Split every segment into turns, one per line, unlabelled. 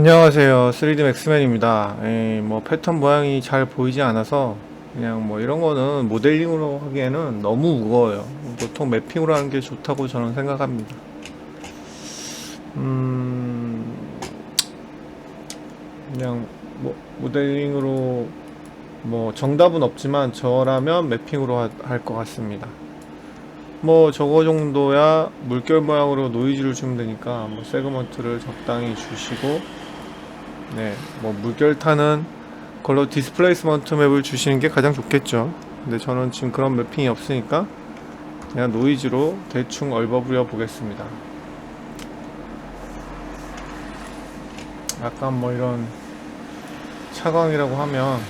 안녕하세요. 3D 맥스맨입니다. 에이, 뭐 패턴 모양이 잘 보이지 않아서 그냥 뭐 이런 거는 모델링으로 하기에는 너무 무거워요. 보통 매핑으로 하는 게 좋다고 저는 생각합니다. 음, 그냥 뭐 모델링으로 뭐 정답은 없지만 저라면 매핑으로 할 것 같습니다. 뭐 저거 정도야 물결 모양으로 노이즈를 주면 되니까 뭐 세그먼트를 적당히 주시고 네, 뭐 물결 타는 걸로 디스플레이스먼트 맵을 주시는 게 가장 좋겠죠. 근데 저는 지금 그런 매핑이 없으니까 그냥 노이즈로 대충 얽어부려 보겠습니다. 약간 뭐 이런 차광이라고 하면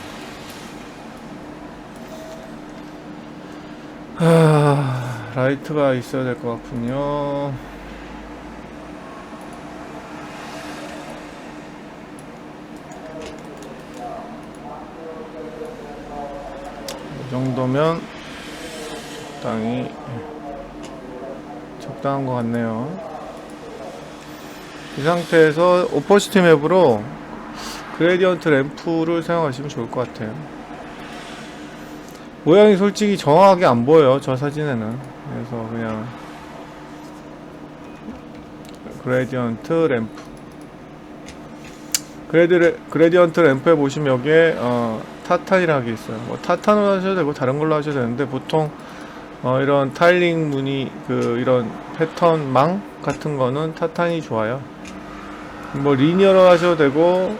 하... 라이트가 있어야 될 것 같군요. 정도면 적당히 적당한 것 같네요. 이 상태에서 오퍼시티 맵으로 그레디언트 램프를 사용하시면 좋을 것 같아요. 모양이 솔직히 정확하게 안 보여요. 저 사진에는. 그래서 그냥 그레디언트 램프. 그레디, 그레디언트 램프에 보시면 여기에 어, 타탄이라는 게 있어요. 뭐 타탄으로 하셔도 되고 다른 걸로 하셔도 되는데 보통 어, 이런 타일링 무늬 그 이런 패턴 망 같은 거는 타탄이 좋아요. 뭐 리니어로 하셔도 되고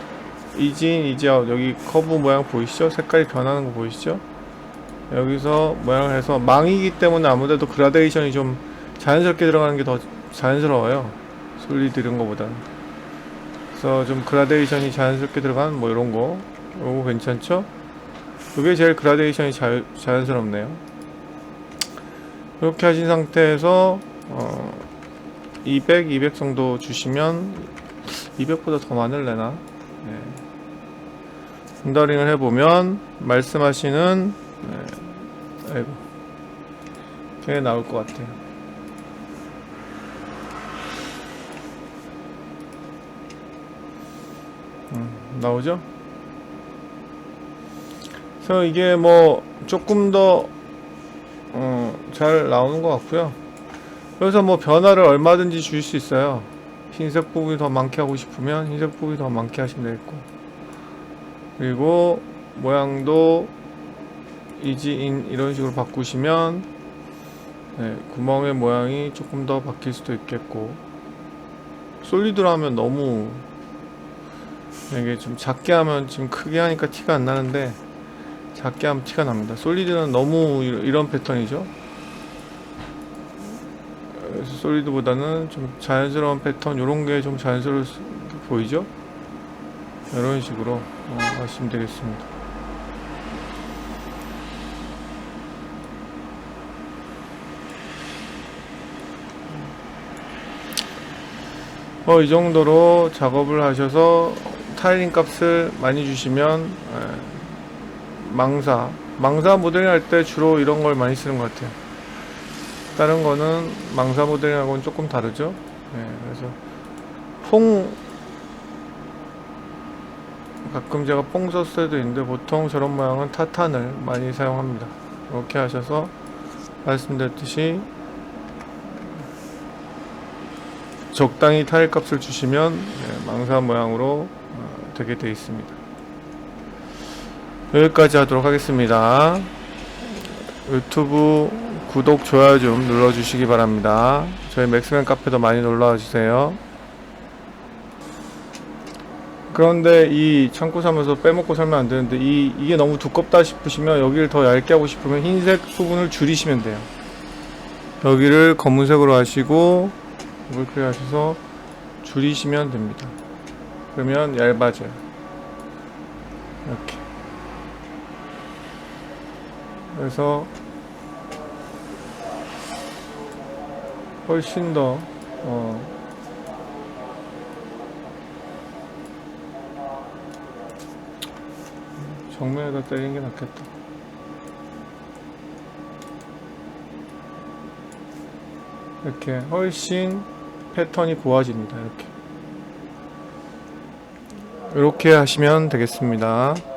이진 이지아웃 여기 커브 모양 보이시죠? 색깔이 변하는 거 보이시죠? 여기서 모양을 해서 망이기 때문에 아무래도 그라데이션이 좀 자연스럽게 들어가는 게 더 자연스러워요. 솔리드 이런 거보다. 그래서 좀 그라데이션이 자연스럽게 들어가는 뭐 이런 거. 요거 괜찮죠? 그게 제일 그라데이션이 자, 자연스럽네요. 이렇게 하신 상태에서 어, 200, 200 정도 주시면 200보다 더 많을래나? 네. 분더링을 해보면 말씀하시는 네. 아이고 꽤 나올 것 같아요. 음, 나오죠? 그래서 이게 뭐 조금 더 어, 잘 나오는 것 같고요. 그래서 뭐 변화를 얼마든지 줄 수 있어요. 흰색 부분이 더 많게 하고 싶으면 흰색 부분이 더 많게 하시면 되겠고 그리고 모양도 이지인 이런 식으로 바꾸시면 네, 구멍의 모양이 조금 더 바뀔 수도 있겠고 솔리드로 하면 너무 이게 좀 작게 하면 지금 크게 하니까 티가 안 나는데 작게 하면 티가 납니다. 솔리드는 너무 이- 이런 패턴이죠. 솔리드보다는 좀 자연스러운 패턴 요런 게 좀 자연스러워 보이죠? 이런 식으로 어, 하시면 되겠습니다. 어, 이 정도로 작업을 하셔서 타일링 값을 많이 주시면 에, 망사. 망사 모델링 할 때 주로 이런 걸 많이 쓰는 것 같아요. 다른 거는 망사 모델링하고는 조금 다르죠? 네, 그래서 퐁 가끔 제가 퐁 썼을 때도 있는데 보통 저런 모양은 타탄을 많이 사용합니다. 이렇게 하셔서 말씀드렸듯이 적당히 타일 값을 주시면 네, 망사 모양으로 어, 되게 되어 있습니다. 여기까지 하도록 하겠습니다. 유튜브 구독, 좋아요 좀 눌러주시기 바랍니다. 저희 맥스맨 카페도 많이 놀러와 주세요. 그런데 이 창고 사면서 빼먹고 살면 안 되는데 이, 이게 너무 두껍다 싶으시면 여기를 더 얇게 하고 싶으면 흰색 부분을 줄이시면 돼요. 여기를 검은색으로 하시고 이렇게 하셔서 줄이시면 됩니다. 그러면 얇아져요. 이렇게. 그래서 훨씬 더 어, 정면에다 때리는 게 낫겠다. 이렇게 훨씬 패턴이 고와집니다. 이렇게. 이렇게 하시면 되겠습니다.